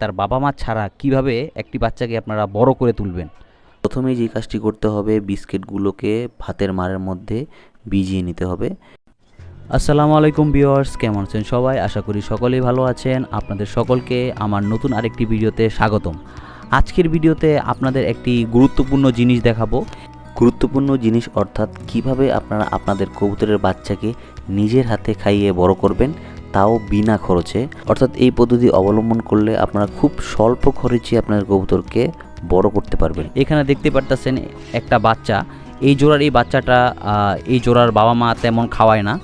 তার বাবা মা ছাড়া কীভাবে একটি বাচ্চাকে আপনারা বড় করে তুলবেন? প্রথমেই যে কাজটি করতে হবে বিস্কিটগুলোকে ভাতের মারের মধ্যে ভিজিয়ে নিতে হবে। আসসালামু আলাইকুম ভিউয়ার্স কেমন আছেন সবাই? আশা করি সকলেই ভালো আছেন। আপনাদের সকলকে আমার নতুন আরেকটি ভিডিওতে স্বাগতম। আজকের ভিডিওতে আপনাদের একটি গুরুত্বপূর্ণ জিনিস দেখাবো। গুরুত্বপূর্ণ জিনিস অর্থাৎ কীভাবে আপনারা আপনাদের কবুতরের বাচ্চাকে নিজের হাতে খাইয়ে বড় করবেন তাও বিনা খরচে। অর্থাৎ এই পদ্ধতি অবলম্বন করলে আপনারা খুব স্বল্প খরচে আপনার কবুতরকে বড় করতে পারবেন। এখানে দেখতে পারতেছেন একটা বাচ্চা। এই জোড়ার এই বাচ্চাটা এই জোড়ার বাবা মা তেমন খাওয়ায় না।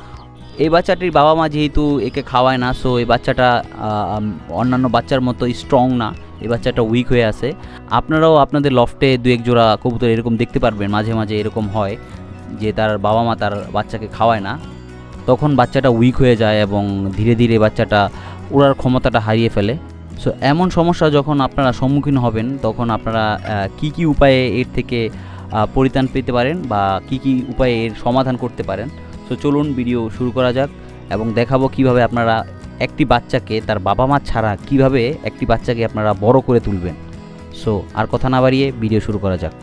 এই বাচ্চাটির বাবা মা যেহেতু একে খাওয়ায় না সো এই বাচ্চাটা অন্যান্য বাচ্চার মতো স্ট্রং না। এই বাচ্চাটা উইক হয়ে আছে। আপনারাও আপনাদের লফটে দু এক জোড়া কবুতর এরকম দেখতে পারবেন, মাঝে মাঝে এরকম হয় যে তার বাবা মা তার বাচ্চাকে খাওয়ায় না। তখন বাচ্চাটা উইক হয়ে যায় এবং ধীরে ধীরে বাচ্চাটা উড়ার ক্ষমতাটা হারিয়ে ফেলে। সো এমন সমস্যা যখন আপনারা সম্মুখীন হবেন, তখন আপনারা কি কি উপায়ে এর থেকে পরিত্রাণ পেতে পারেন বা কি কি উপায়ে এর সমাধান করতে পারেন? সো চলুন ভিডিও শুরু করা যাক এবং দেখাবো কীভাবে আপনারা একটি বাচ্চাকে তার বাবা মা ছাড়া কীভাবে একটি বাচ্চাকে আপনারা বড় করে তুলবেন। সো আর কথা না বাড়িয়ে ভিডিও শুরু করা যাক।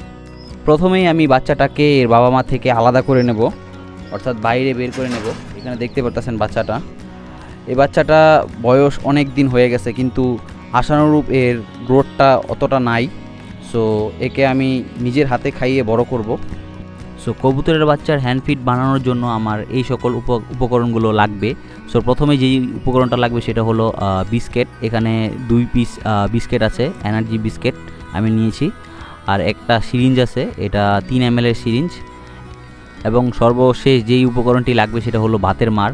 প্রথমেই আমি বাচ্চাটাকে এর বাবা মা থেকে আলাদা করে নেব, অর্থাৎ বাইরে বের করে নেব। এখানে দেখতে পারতেছেন বাচ্চাটা। এই বাচ্চাটা বয়স অনেক দিন হয়ে গেছে, কিন্তু আশানুরূপ এর গ্রোথটা অতটা নাই। সো একে আমি নিজের হাতে খাইয়ে বড় করব। সো কবুতরের বাচ্চার হ্যান্ড ফিড বানানোর জন্য আমার এই সকল উপ, উপকরণগুলো লাগবে। সো প্রথমে যেই উপকরণটা লাগবে সেটা হলো বিস্কেট এখানে দুই পিস বিস্কেট আছে এনার্জি বিস্কেট আমি নিয়েছি। আর একটা সিরিঞ্জ আছে, এটা তিন এম এর সিরিঞ্জ এবং সর্বশেষ যেই উপকরণটি লাগবে সেটা হলো ভাতের মার।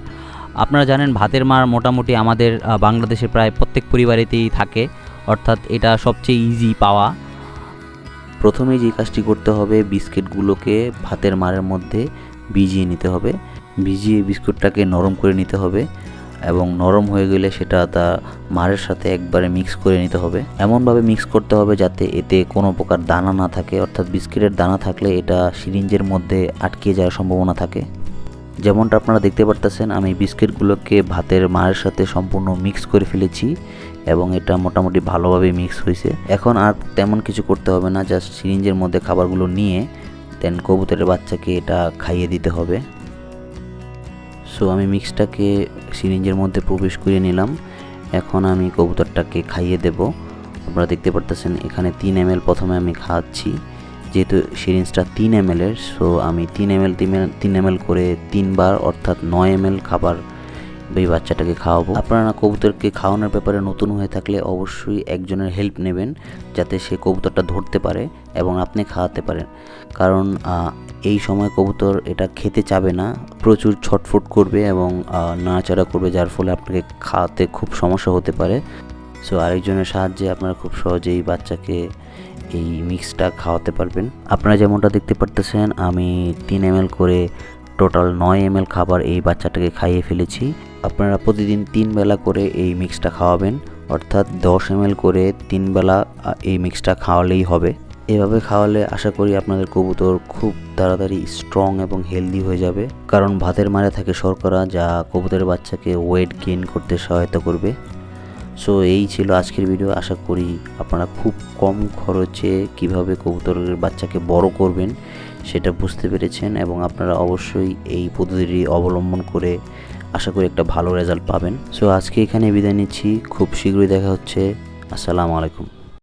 আপনারা জানেন ভাতের মার মোটামুটি আমাদের বাংলাদেশের বাংলাদেশে প্রায় প্রত্যেক পরিবারেতেই থাকে। অর্থাৎ এটা সবচেয়ে ইজি পাওয়া। প্রথমেই যে কাজটি করতে হবে, বিস্কিটগুলোকে ভাতের মারের মধ্যে ভিজিয়ে নিতে হবে। ভিজিয়ে বিস্কুটটাকে নরম করে নিতে হবে। এবং নরম হয়ে গেলে সেটা তা মারের সাথে একবারে মিক্স করে নিতে হবে। এমনভাবে মিক্স করতে হবে যাতে এতে কোনো প্রকার দানা না থাকে, অর্থাৎ বিস্কিটের দানা থাকলে এটা সিরিঞ্জের মধ্যে আটকে যাওয়ার সম্ভাবনা থাকে। যেমনটা আপনারা দেখতে পারতেছেন, আমি বিস্কিটগুলোকে ভাতের মায়ের সাথে সম্পূর্ণ মিক্স করে ফেলেছি এবং এটা মোটামুটি ভালোভাবে মিক্স হয়েছে। এখন আর তেমন কিছু করতে হবে না জাস্ট সিরিঞ্জের মধ্যে খাবারগুলো নিয়ে দেন কবুতরের বাচ্চাকে এটা খাইয়ে দিতে হবে। সো আমি মিক্সটাকে সিরিঞ্জের মধ্যে প্রবেশ করে নিলাম। এখন আমি কবুতরটাকে খাইয়ে দেব। আপনারা দেখতে পারতেছেন, এখানে তিন এম প্রথমে আমি খাওয়াচ্ছি। যেহেতু সিরিঞ্জটা তিন এম সো আমি তিন এম এল, তিন এম এল করে তিনবার, অর্থাৎ নয় এম খাবার এই বাচ্চাটাকে খাওয়াবো। আপনারা কবুতরকে খাওয়ানোর ব্যাপারে নতুন হয়ে থাকলে অবশ্যই একজনের হেল্প নেবেন, যাতে সে কবুতরটা ধরতে পারে এবং আপনি খাওয়াতে পারেন। কারণ এই সময় কবুতর এটা খেতে চাবে না, প্রচুর ছটফট করবে এবং নাড়াচাড়া করবে, যার ফলে আপনাকে খাওয়াতে খুব সমস্যা হতে পারে। সো আরেকজনের সাহায্যে আপনারা খুব সহজেই বাচ্চাকে এই মিক্সটা খাওয়াতে পারবেন। আপনারা যেমনটা দেখতে পারতেছেন, আমি তিন এম করে টোটাল নয় এম খাবার এই বাচ্চাটাকে খাইয়ে ফেলেছি। আপনারা প্রতিদিন তিন বেলা করে এই মিক্সটা খাওয়াবেন, অর্থাৎ দশ এম করে তিন বেলা এই মিক্সটা খাওয়ালেই হবে। এভাবে খাওয়ালে আশা করি আপনাদের কবুতর খুব তাড়াতাড়ি স্ট্রং এবং হেলদি হয়ে যাবে। কারণ ভাতের মারে থাকে শর্করা, যা কবুতরের বাচ্চাকে ওয়েট গেইন করতে সহায়তা করবে। সো এই ছিল আজকের ভিডিও আশা করি আপনারা খুব কম খরচে কীভাবে কবুতরের বাচ্চাকে বড় করবেন সেটা বুঝতে পেরেছেন এবং আপনারা অবশ্যই এই পদ্ধতিটি অবলম্বন করে আশা করি একটা ভালো রেজাল্ট পাবেন। সো আজকে এখানে বিদায় নিচ্ছি। খুব শীঘ্রই দেখা হচ্ছে। আসসালামু আলাইকুম।